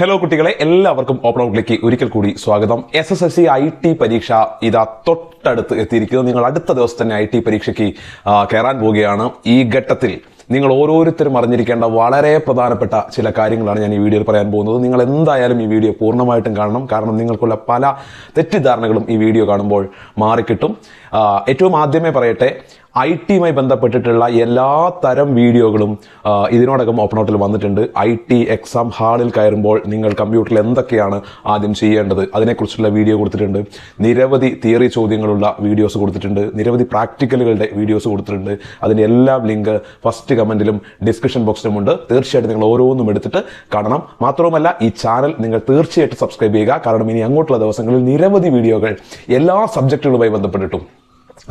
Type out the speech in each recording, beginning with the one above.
Hello കുട്ടികളെ. എല്ലാവർക്കും open ഔട്ട്ലേക്ക് ഒരിക്കൽ കൂടി സ്വാഗതം. S S L C I T പരീക്ഷ ഇതാ തൊട്ടടുത്ത് എത്തിയിരിക്കുന്നു. നിങ്ങൾ അടുത്ത ദിവസം തന്നെ ഐ ടി പരീക്ഷയ്ക്ക് കയറാൻ പോവുകയാണ്. ഈ ഘട്ടത്തിൽ നിങ്ങൾ ഓരോരുത്തരും അറിഞ്ഞിരിക്കേണ്ട വളരെ പ്രധാനപ്പെട്ട ചില കാര്യങ്ങളാണ് ഞാൻ ഈ വീഡിയോയിൽ പറയാൻ പോകുന്നത്. നിങ്ങൾ എന്തായാലും ഈ വീഡിയോ പൂർണമായിട്ടും കാണണം. കാരണം നിങ്ങൾക്കുള്ള പല തെറ്റിദ്ധാരണകളും ഈ വീഡിയോ കാണുമ്പോൾ മാറിക്കിട്ടും. ഏറ്റവും ആദ്യമേ പറയട്ടെ ഐ ടിയുമായി ബന്ധപ്പെട്ടിട്ടുള്ള എല്ലാ തരം വീഡിയോകളും ഇതിനോടകം ഓപ്പൺ ഔട്ടിൽ വന്നിട്ടുണ്ട്. ഐ ടി എക്സാം ഹാളിൽ കയറുമ്പോൾ നിങ്ങൾ കമ്പ്യൂട്ടറിൽ എന്തൊക്കെയാണ് ആദ്യം ചെയ്യേണ്ടത് അതിനെക്കുറിച്ചുള്ള വീഡിയോ കൊടുത്തിട്ടുണ്ട്. നിരവധി തിയറി ചോദ്യങ്ങളുള്ള വീഡിയോസ് കൊടുത്തിട്ടുണ്ട്. നിരവധി പ്രാക്ടിക്കലുകളുടെ വീഡിയോസ് കൊടുത്തിട്ടുണ്ട്. അതിന്റെ എല്ലാം ലിങ്ക് ഫസ്റ്റ് കമന്റിലും ഡിസ്ക്രിപ്ഷൻ ബോക്സിലും ഉണ്ട്. തീർച്ചയായിട്ടും നിങ്ങൾ ഓരോന്നും എടുത്തിട്ട് കാണണം. മാത്രവുമല്ല ഈ ചാനൽ നിങ്ങൾ തീർച്ചയായിട്ടും സബ്സ്ക്രൈബ് ചെയ്യുക. കാരണം ഇനി അങ്ങോട്ടുള്ള ദിവസങ്ങളിൽ നിരവധി വീഡിയോകൾ എല്ലാ സബ്ജക്റ്റുകളുമായി ബന്ധപ്പെട്ടിട്ടും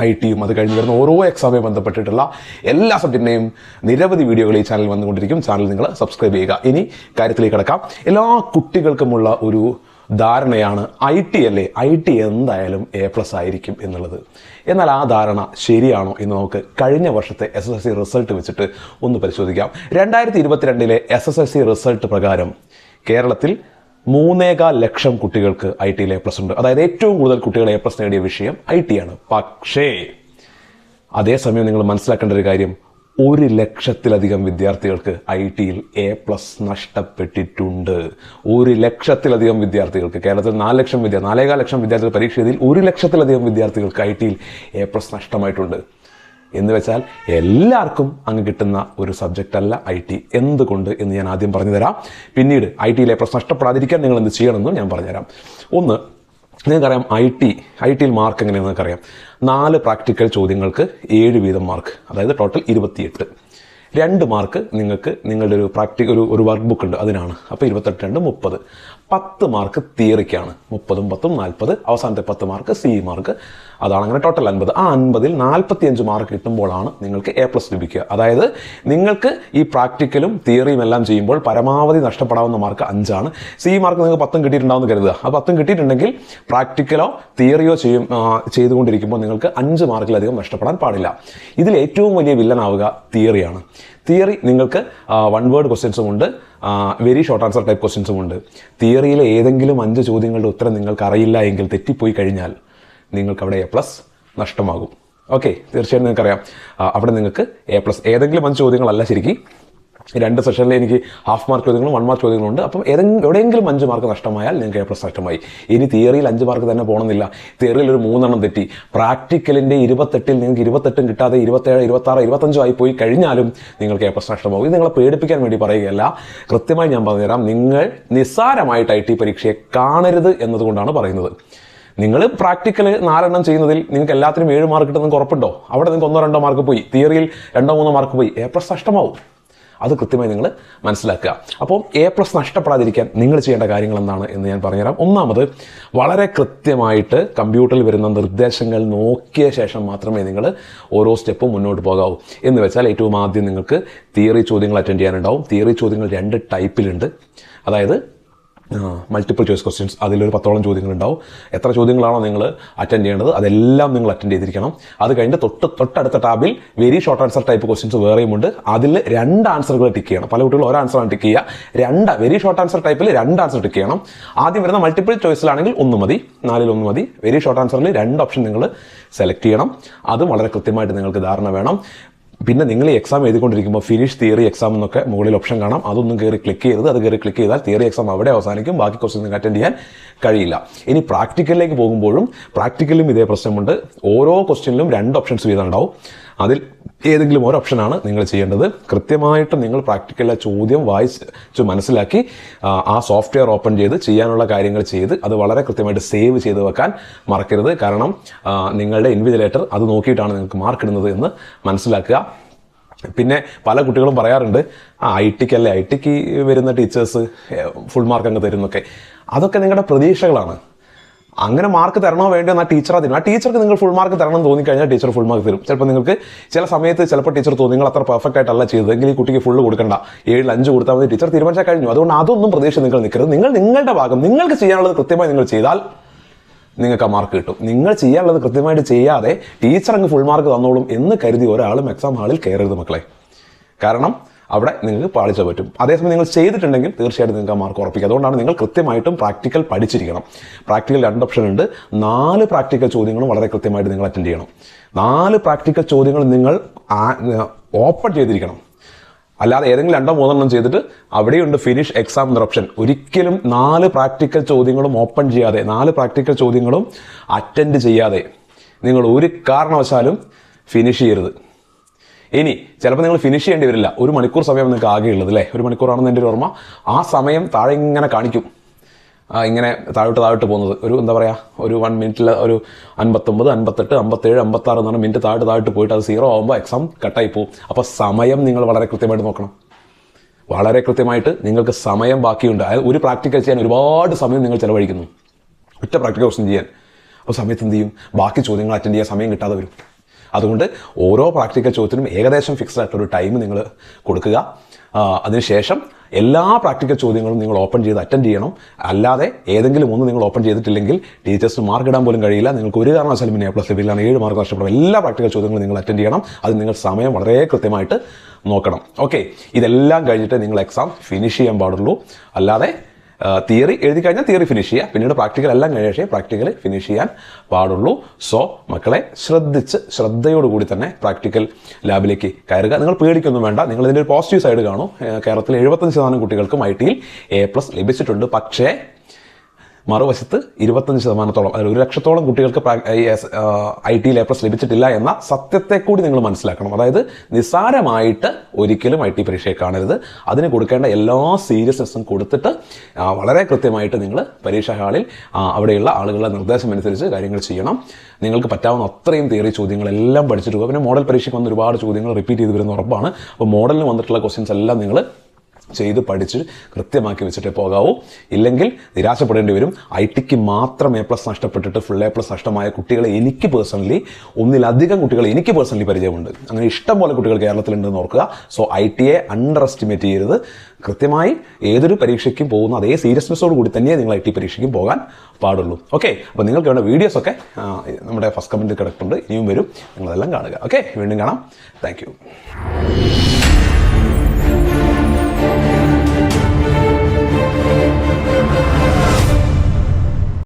ഐ ടിയും അത് കഴിഞ്ഞ് വരുന്ന ഓരോ എക്സാമുമായി ബന്ധപ്പെട്ടിട്ടുള്ള എല്ലാ സബ്ജക്റ്റിന്റെയും നിരവധി വീഡിയോകൾ ഈ ചാനൽ വന്നുകൊണ്ടിരിക്കും. ചാനൽ നിങ്ങൾ സബ്സ്ക്രൈബ് ചെയ്യുക. ഇനി കാര്യത്തിലേക്ക് കിടക്കാം. എല്ലാ കുട്ടികൾക്കുമുള്ള ഒരു ധാരണയാണ് ഐ ടി അല്ലേ? ഐ ടി എന്തായാലും എ പ്ലസ് ആയിരിക്കും എന്നുള്ളത്. എന്നാൽ ആ ധാരണ ശരിയാണോ എന്ന് നമുക്ക് കഴിഞ്ഞ വർഷത്തെ S S L C result വെച്ചിട്ട് ഒന്ന് പരിശോധിക്കാം. രണ്ടായിരത്തി ഇരുപത്തിരണ്ടിലെ S S L C result പ്രകാരം കേരളത്തിൽ മൂന്നേകാൽ ലക്ഷം കുട്ടികൾക്ക് ഐ ടിയിൽ എ പ്ലസ് ഉണ്ട്. അതായത് ഏറ്റവും കൂടുതൽ കുട്ടികൾ എ പ്ലസ് നേടിയ വിഷയം ഐ ടി ആണ്. പക്ഷേ അതേസമയം നിങ്ങൾ മനസ്സിലാക്കേണ്ട ഒരു കാര്യം. ഒരു ലക്ഷത്തിലധികം വിദ്യാർത്ഥികൾക്ക് ഐ ടിയിൽ എ പ്ലസ് നഷ്ടപ്പെട്ടിട്ടുണ്ട്. ഒരു ലക്ഷത്തിലധികം വിദ്യാർത്ഥികൾക്ക് കേരളത്തിൽ നാല് ലക്ഷം വിദ്യാർത്ഥി നാലേകാൽ ലക്ഷം വിദ്യാർത്ഥികൾ പരീക്ഷ എഴുതിയിൽ ഒരു ലക്ഷത്തിലധികം വിദ്യാർത്ഥികൾക്ക് ഐ ടിയിൽ എ പ്ലസ് നഷ്ടമായിട്ടുണ്ട്. എന്ന് വെച്ചാൽ എല്ലാവർക്കും അങ്ങ് കിട്ടുന്ന ഒരു സബ്ജക്റ്റ് അല്ല ഐ ടി എന്തുകൊണ്ട് എന്ന് ഞാൻ ആദ്യം പറഞ്ഞു തരാം പിന്നീട് ഐ ടിയിലെ പ്രശ്നം നഷ്ടപ്പെടാതിരിക്കാൻ നിങ്ങൾ എന്ത് ചെയ്യണമെന്നും ഞാൻ പറഞ്ഞുതരാം. ഒന്ന് നിങ്ങൾക്കറിയാം ഐ ടി ഐ ടിയിൽ മാർക്ക് എങ്ങനെയാണെന്ന് നിങ്ങൾക്കറിയാം? നാല് പ്രാക്ടിക്കൽ ചോദ്യങ്ങൾക്ക് ഏഴ് വീതം മാർക്ക് അതായത് ടോട്ടൽ ഇരുപത്തിയെട്ട്. രണ്ട് മാർക്ക് നിങ്ങൾക്ക് നിങ്ങളുടെ ഒരു പ്രാക്ടിക്കൽ ഒരു ഒരു വർക്ക് ബുക്ക് ഉണ്ട് അതിനാണ്. അപ്പോൾ ഇരുപത്തെട്ട് രണ്ട് മുപ്പത്. പത്ത് മാർക്ക് തിയറിക്കാണ്. മുപ്പതും പത്തും നാൽപ്പത് അവസാനത്തെ പത്ത് മാർക്ക് സി മാർക്ക്. അതാണ് അങ്ങനെ ടോട്ടൽ അൻപത്. ആ അൻപതിൽ നാൽപ്പത്തിയഞ്ച് മാർക്ക് കിട്ടുമ്പോഴാണ് നിങ്ങൾക്ക് എ പ്ലസ് ലഭിക്കുക. അതായത് നിങ്ങൾക്ക് ഈ പ്രാക്ടിക്കലും തിയറിയും എല്ലാം ചെയ്യുമ്പോൾ പരമാവധി നഷ്ടപ്പെടാവുന്ന മാർക്ക് അഞ്ചാണ്. സി മാർക്ക് നിങ്ങൾക്ക് പത്തും കിട്ടിയിട്ടുണ്ടാവുമെന്ന് കരുതുക. ആ പത്തും കിട്ടിയിട്ടുണ്ടെങ്കിൽ പ്രാക്ടിക്കലോ തിയറിയോ ചെയ്യും ചെയ്തുകൊണ്ടിരിക്കുമ്പോൾ നിങ്ങൾക്ക് അഞ്ച് മാർക്കിലധികം നഷ്ടപ്പെടാൻ പാടില്ല. ഇതിൽ ഏറ്റവും വലിയ വില്ലനാവുക തിയറിയാണ്. തിയറി നിങ്ങൾക്ക് വൺ വേർഡ് ക്വസ്റ്റ്യൻസും ഉണ്ട് വെരി ഷോർട്ട് ആൻസർ ടൈപ്പ് ക്വസ്റ്റ്യൻസും ഉണ്ട്. തിയറിയിലെ ഏതെങ്കിലും അഞ്ച് ചോദ്യങ്ങളുടെ ഉത്തരം നിങ്ങൾക്ക് അറിയില്ല എങ്കിൽ തെറ്റിപ്പോയി കഴിഞ്ഞാൽ നിങ്ങൾക്ക് അവിടെ എ പ്ലസ് നഷ്ടമാകും. ഓക്കെ തീർച്ചയായും നിങ്ങൾക്കറിയാം. അവിടെ നിങ്ങൾക്ക് എ പ്ലസ് ഏതെങ്കിലും അഞ്ച് ചോദ്യങ്ങളല്ല ശരിക്കും രണ്ട് സെഷനിൽ എനിക്ക് ഹാഫ് മാർക്ക് ചോദ്യങ്ങളും വൺ മാർക്ക് ചോദ്യങ്ങളും ഉണ്ട്. അപ്പം ഏതെങ്കിലും എവിടെയെങ്കിലും അഞ്ച് മാർക്ക് നഷ്ടമായാൽ നിങ്ങൾക്ക് എ പ്ലസ് നഷ്ടമായി. ഇനി തിയറിയിൽ അഞ്ച് മാർക്ക് തന്നെ പോകണമെന്നില്ല തിയറിയിൽ ഒരു മൂന്നെണ്ണം തെറ്റി. പ്രാക്ടിക്കലിന്റെ ഇരുപത്തെട്ടിൽ നിങ്ങൾക്ക് ഇരുപത്തെട്ടും കിട്ടാതെ ഇരുപത്തേഴ് ഇരുപത്താറ് ഇരുപത്തഞ്ചോ ആയി പോയി കഴിഞ്ഞാലും നിങ്ങൾക്ക് എ പ്ലസ് നഷ്ടമാകും ഇത് നിങ്ങളെ പേടിപ്പിക്കാൻ വേണ്ടി പറയുകയല്ല. കൃത്യമായി ഞാൻ പറഞ്ഞുതരാം. നിങ്ങൾ നിസ്സാരമായിട്ട് ഐ ടി പരീക്ഷയെ കാണരുത് എന്നതുകൊണ്ടാണ് പറയുന്നത്. നിങ്ങൾ പ്രാക്ടിക്കൽ നാലെണ്ണം ചെയ്യുന്നതിൽ നിങ്ങൾക്ക് എല്ലാത്തിനും ഏഴ് മാർക്ക് കിട്ടുന്ന ഉറപ്പുണ്ടോ? അവിടെ നിങ്ങൾക്ക് ഒന്നോ രണ്ടോ മാർക്ക് പോയി. തിയറിയിൽ രണ്ടോ മൂന്നോ മാർക്ക് പോയി. എ പ്ലസ് നഷ്ടമാവും. അത് കൃത്യമായി നിങ്ങൾ മനസ്സിലാക്കുക. അപ്പോൾ എ പ്ലസ് നഷ്ടപ്പെടാതിരിക്കാൻ നിങ്ങൾ ചെയ്യേണ്ട കാര്യങ്ങൾ എന്താണ് എന്ന് ഞാൻ പറഞ്ഞുതരാം. ഒന്നാമത് വളരെ കൃത്യമായിട്ട് കമ്പ്യൂട്ടറിൽ വരുന്ന നിർദ്ദേശങ്ങൾ നോക്കിയ ശേഷം മാത്രമേ നിങ്ങൾ ഓരോ സ്റ്റെപ്പും മുന്നോട്ട് പോകാവൂ. എന്ന് വെച്ചാൽ ഏറ്റവും ആദ്യം നിങ്ങൾക്ക് തിയറി ചോദ്യങ്ങൾ അറ്റൻഡ് ചെയ്യാനുണ്ടാവും. തിയറി ചോദ്യങ്ങൾ രണ്ട് ടൈപ്പിലുണ്ട് അതായത് മൾട്ടിപ്പിൾ ചോയ്സ് ക്വസ്റ്റ്യൻസ് അതിലൊരു പത്തോളം ചോദ്യങ്ങളുണ്ടാവും. എത്ര ചോദ്യങ്ങളാണോ നിങ്ങൾ അറ്റൻഡ് ചെയ്യേണ്ടത്? അതെല്ലാം നിങ്ങൾ അറ്റൻഡ് ചെയ്തിരിക്കണം. അത് കഴിഞ്ഞ് തൊട്ട് തൊട്ടടുത്ത ടാബിൽ very short answer type questions വേറെയും ഉണ്ട്. അതിൽ രണ്ട് ആൻസറുകൾ ടിക്ക് ചെയ്യണം. പല കുട്ടികളും ഒരു ആൻസറാണ് ടിക്ക് ചെയ്യുക. രണ്ട് വെരി ഷോർട്ട് ആൻസർ ടൈപ്പിൽ രണ്ട് ആൻസർ ടിക്ക് ചെയ്യണം. ആദ്യം വരുന്ന മൾട്ടിപ്പിൾ ചോയ്സിലാണെങ്കിൽ ഒന്ന് മതി. നാലിൽ ഒന്ന് മതി. വെരി ഷോർട്ട് ആൻസറിൽ രണ്ട് ഓപ്ഷൻ നിങ്ങൾ സെലക്ട് ചെയ്യണം. അത് വളരെ കൃത്യമായിട്ട് നിങ്ങൾക്ക് ധാരണ വേണം. പിന്നെ നിങ്ങൾ ഈ എക്സാം എഴുതിക്കൊണ്ടിരിക്കുമ്പോൾ ഫിനിഷ് തിയറി എക്സാം എന്നൊക്കെ മുകളിൽ ഓപ്ഷൻ കാണാം. അതൊന്നും കയറി ക്ലിക്ക് ചെയ്ത് അത് കയറി ക്ലിക്ക് ചെയ്താൽ തിയറി എക്സാം അവിടെ അവസാനിക്കും. ബാക്കി ക്വസ്റ്റ്യൻ നിങ്ങൾക്ക് അറ്റൻഡ് ചെയ്യാൻ കഴിയില്ല. ഇനി പ്രാക്ടിക്കലിലേക്ക് പോകുമ്പോഴും പ്രാക്ടിക്കലും ഇതേ പ്രശ്നമുണ്ട്. ഓരോ ക്വസ്റ്റ്യനിലും രണ്ട് ഓപ്ഷൻസ് വീതം ഉണ്ടാവും. അതിൽ ഏതെങ്കിലും ഒരു ഓപ്ഷനാണ് നിങ്ങൾ ചെയ്യേണ്ടത്. കൃത്യമായിട്ട് നിങ്ങൾ പ്രാക്ടിക്കലിലെ ചോദ്യം വായിച്ച് മനസ്സിലാക്കി ആ, ആ സോഫ്റ്റ്വെയർ ഓപ്പൺ ചെയ്ത് ചെയ്യാനുള്ള കാര്യങ്ങൾ ചെയ്ത് അത് വളരെ കൃത്യമായിട്ട് സേവ് ചെയ്ത് വെക്കാൻ മറക്കരുത്. കാരണം നിങ്ങളുടെ ഇൻവിജിലേറ്റർ അത് നോക്കിയിട്ടാണ് നിങ്ങൾക്ക് മാർക്ക് ഇടുന്നത് എന്ന് മനസ്സിലാക്കുക. പിന്നെ പല കുട്ടികളും പറയാറുണ്ട് ആ ഐ ടിക്കല്ലേ ഐ ടിക്ക് വരുന്ന ടീച്ചേഴ്സ് ഫുൾ മാർക്ക് അങ്ങ് തരുന്നൊക്കെ. അതൊക്കെ നിങ്ങളുടെ പ്രതീക്ഷകളാണ്. അങ്ങനെ മാർക്ക് തരണോ വേണ്ടോ എന്നാൽ ടീച്ചർ അതിന് ആ ടീച്ചർക്ക് നിങ്ങൾ ഫുൾ മാർക്ക് തരണം എന്ന് തോന്നിക്കഴിഞ്ഞാൽ ടീച്ചർ ഫുൾ മാർക്ക് തരും. ചിലപ്പോൾ നിങ്ങൾക്ക് ചില സമയത്ത് ചിലപ്പോൾ ടീച്ചർ തോന്നി നിങ്ങൾ അത്ര പെർഫെക്റ്റ് ആയിട്ടല്ല ചെയ്തത്. എങ്കിൽ ഈ കുട്ടിക്ക് ഫുൾ കൊടുക്കണ്ട. ഏഴിൽ അഞ്ച് കൊടുത്താൽ മതി. ടീച്ചർ തീരുമാനിച്ചാൽ കഴിഞ്ഞു. അതുകൊണ്ട് അതൊന്നും പ്രതീക്ഷ നിങ്ങൾ നിൽക്കരുത്. നിങ്ങൾ നിങ്ങളുടെ ഭാഗം നിങ്ങൾക്ക് ചെയ്യാനുള്ളത് കൃത്യമായി നിങ്ങൾ ചെയ്താൽ നിങ്ങൾക്ക് ആ മാർക്ക് കിട്ടും. നിങ്ങൾ ചെയ്യാനുള്ളത് കൃത്യമായിട്ട് ചെയ്യാതെ ടീച്ചർ അങ്ങ് ഫുൾ മാർക്ക് തന്നോളും എന്ന് കരുതി ഒരാളും എക്സാം ഹാളിൽ കയറരുത് മക്കളെ. കാരണം അവിടെ നിങ്ങൾക്ക് പാളിച്ച പറ്റും. അതേസമയം നിങ്ങൾ ചെയ്തിട്ടുണ്ടെങ്കിൽ തീർച്ചയായിട്ടും നിങ്ങൾക്ക് ആ മാർക്ക് ഉറപ്പിക്കുക അതുകൊണ്ടാണ് നിങ്ങൾ കൃത്യമായിട്ടും പ്രാക്ടിക്കൽ പഠിച്ചിരിക്കണം. പ്രാക്ടിക്കൽ രണ്ട് ഓപ്ഷൻ ഉണ്ട്. നാല് പ്രാക്ടിക്കൽ ചോദ്യങ്ങളും വളരെ കൃത്യമായിട്ട് നിങ്ങൾ അറ്റൻഡ് ചെയ്യണം. നാല് പ്രാക്ടിക്കൽ ചോദ്യങ്ങൾ നിങ്ങൾ ഓപ്പൺ ചെയ്തിരിക്കണം. അല്ലാതെ ഏതെങ്കിലും രണ്ടോ മൂന്നെണ്ണം ചെയ്തിട്ട് അവിടെയുണ്ട് ഫിനിഷ് എക്സാം എന്ന ഓപ്ഷൻ ഒരിക്കലും നാല് പ്രാക്ടിക്കൽ ചോദ്യങ്ങളും ഓപ്പൺ ചെയ്യാതെ നാല് പ്രാക്ടിക്കൽ ചോദ്യങ്ങളും അറ്റൻഡ് ചെയ്യാതെ നിങ്ങൾ ഒരു കാരണവശാലും ഫിനിഷ് ചെയ്യരുത്. ഇനി ചിലപ്പോൾ നിങ്ങൾ ഫിനിഷ് ചെയ്യേണ്ടി വരില്ല. ഒരു മണിക്കൂർ സമയം നിങ്ങൾക്ക് ആകെ ഉള്ളത് അല്ലേ ഒരു മണിക്കൂറാണെന്ന് എന്റെ ഒരു ഓർമ്മ. ആ സമയം താഴെ ഇങ്ങനെ കാണിക്കും. ഇങ്ങനെ താഴോട്ട് താഴോട്ട് പോകുന്നത്. ഒരു എന്താ പറയുക ഒരു വൺ മിനിറ്റിൽ ഒരു അൻപത്തൊമ്പത് അൻപത്തെട്ട് അമ്പത്തേഴ് അമ്പത്താറ് എന്ന് പറഞ്ഞാൽ മിനിറ്റ് താഴോട്ട് താഴോട്ട് പോയിട്ട് അത് സീറോ ആകുമ്പോൾ എക്സാം കട്ടായി പോകും. അപ്പോൾ സമയം നിങ്ങൾ വളരെ കൃത്യമായിട്ട് നോക്കണം. വളരെ കൃത്യമായിട്ട് നിങ്ങൾക്ക് സമയം ബാക്കിയുണ്ട്. അതായത് ഒരു പ്രാക്ടിക്കൽ ചെയ്യാൻ ഒരുപാട് സമയം നിങ്ങൾ ചിലവഴിക്കുന്നു. ഒറ്റ പ്രാക്ടിക്കൽ ക്വസ്റ്റ്യൻ ചെയ്യാൻ. അപ്പോൾ സമയത്ത് എന്ത് ചെയ്യും? ബാക്കി ചോദ്യങ്ങൾ അറ്റൻഡ് ചെയ്യാൻ സമയം കിട്ടാതെ വരും. അതുകൊണ്ട് ഓരോ പ്രാക്ടിക്കൽ ചോദ്യത്തിനും ഏകദേശം ഫിക്സ്ഡ് ആയിട്ടുള്ള ടൈം നിങ്ങൾ കൊടുക്കുക. അതിനുശേഷം എല്ലാ പ്രാക്ടിക്കൽ ചോദ്യങ്ങളും നിങ്ങൾ ഓപ്പൺ ചെയ്ത് അറ്റൻഡ് ചെയ്യണം. അല്ലാതെ ഏതെങ്കിലും ഒന്ന് നിങ്ങൾ ഓപ്പൺ ചെയ്തിട്ടില്ലെങ്കിൽ ടീച്ചേഴ്സിന് മാർക്ക് ഇടാൻ പോലും കഴിയില്ല. നിങ്ങൾക്ക് ഒരു കാരണവശാലും പിന്നെ പ്ലസ് ലഭിക്കില്ല ഏഴ് മാർക്ക് നഷ്ടപ്പെടും. എല്ലാ പ്രാക്ടിക്കൽ ചോദ്യങ്ങളും നിങ്ങൾ അറ്റൻഡ് ചെയ്യണം. അത് നിങ്ങൾ സമയം വളരെ കൃത്യമായിട്ട് നോക്കണം. ഓക്കെ ഇതെല്ലാം കഴിഞ്ഞിട്ട് നിങ്ങൾ എക്സാം ഫിനിഷ് ചെയ്യാൻ പാടുള്ളൂ. അല്ലാതെ തിയറി എഴുതി കഴിഞ്ഞാൽ തിയറി ഫിനിഷ് ചെയ്യുക പിന്നീട് പ്രാക്ടിക്കൽ എല്ലാം കഴിഞ്ഞ ശേഷം പ്രാക്ടിക്കൽ ഫിനിഷ് ചെയ്യാൻ പാടുള്ളൂ. സോ മക്കളെ ശ്രദ്ധിച്ച് ശ്രദ്ധയോടുകൂടി തന്നെ പ്രാക്ടിക്കൽ ലാബിലേക്ക് കയറുക. നിങ്ങൾ പേടിക്കൊന്നും വേണ്ട. നിങ്ങൾ ഇതിന്റെ ഒരു പോസിറ്റീവ് സൈഡ് കാണൂ. കേരളത്തിൽ എഴുപത്തഞ്ച് ശതമാനം കുട്ടികൾക്കും ഐ ടിയിൽ എ പ്ലസ് ലഭിച്ചിട്ടുണ്ട്. പക്ഷേ മറുവശത്ത് ഇരുപത്തഞ്ച് ശതമാനത്തോളം അതായത് ഒരു ലക്ഷത്തോളം കുട്ടികൾക്ക് ഐ ടി പ്ലസ് ലഭിച്ചിട്ടില്ല എന്ന സത്യത്തെ കൂടി നിങ്ങൾ മനസ്സിലാക്കണം. അതായത് നിസ്സാരമായിട്ട് ഒരിക്കലും ഐ ടി പരീക്ഷയെ കാണരുത്. അതിന് കൊടുക്കേണ്ട എല്ലാ സീരിയസ്നെസ്സും കൊടുത്തിട്ട് വളരെ കൃത്യമായിട്ട് നിങ്ങൾ പരീക്ഷാ ഹാളിൽ അവിടെയുള്ള ആളുകളുടെ നിർദ്ദേശം അനുസരിച്ച് കാര്യങ്ങൾ ചെയ്യണം. നിങ്ങൾക്ക് പറ്റാവുന്ന അത്രയും തിയറി ചോദ്യങ്ങളെല്ലാം പഠിച്ചിട്ട് പോകുക പിന്നെ മോഡൽ പരീക്ഷയ്ക്ക് വന്ന ഒരുപാട് ചോദ്യങ്ങൾ റിപ്പീറ്റ് ചെയ്ത് വരുന്ന ഉറപ്പാണ്. അപ്പോൾ മോഡലിന് വന്നിട്ടുള്ള ക്വസ്റ്റ്യൻസ് എല്ലാം നിങ്ങൾ ചെയ്ത് പഠിച്ച് കൃത്യമാക്കി വെച്ചിട്ടേ പോകാവൂ. ഇല്ലെങ്കിൽ നിരാശപ്പെടേണ്ടി വരും. ഐ ടിക്ക് മാത്രം എ പ്ലസ് നഷ്ടപ്പെട്ടിട്ട് ഫുൾ എ പ്ലസ് നഷ്ടമായ കുട്ടികളെ എനിക്ക് പേഴ്സണലി ഒന്നിലധികം കുട്ടികളെ എനിക്ക് പേഴ്സണലി പരിചയമുണ്ട്. അങ്ങനെ ഇഷ്ടം പോലെ കുട്ടികൾ കേരളത്തിലുണ്ടെന്ന് ഓർക്കുക. So I A underestimate ചെയ്യരുത്. കൃത്യമായി ഏതൊരു പരീക്ഷയ്ക്കും പോകുന്ന അതേ സീരിയസ്നെസ്സോട് കൂടി തന്നെ നിങ്ങൾ ഐ ടി പരീക്ഷയ്ക്കും പോകാൻ പാടുള്ളൂ. ഓക്കെ അപ്പോൾ നിങ്ങൾക്ക് വേണ്ട വീഡിയോസൊക്കെ നമ്മുടെ ഫസ്റ്റ് കമന്റിൽ കിടക്കുന്നുണ്ട് ഇനിയും വരും. നിങ്ങളതെല്ലാം കാണുക. ഓക്കെ വീണ്ടും കാണാം. താങ്ക്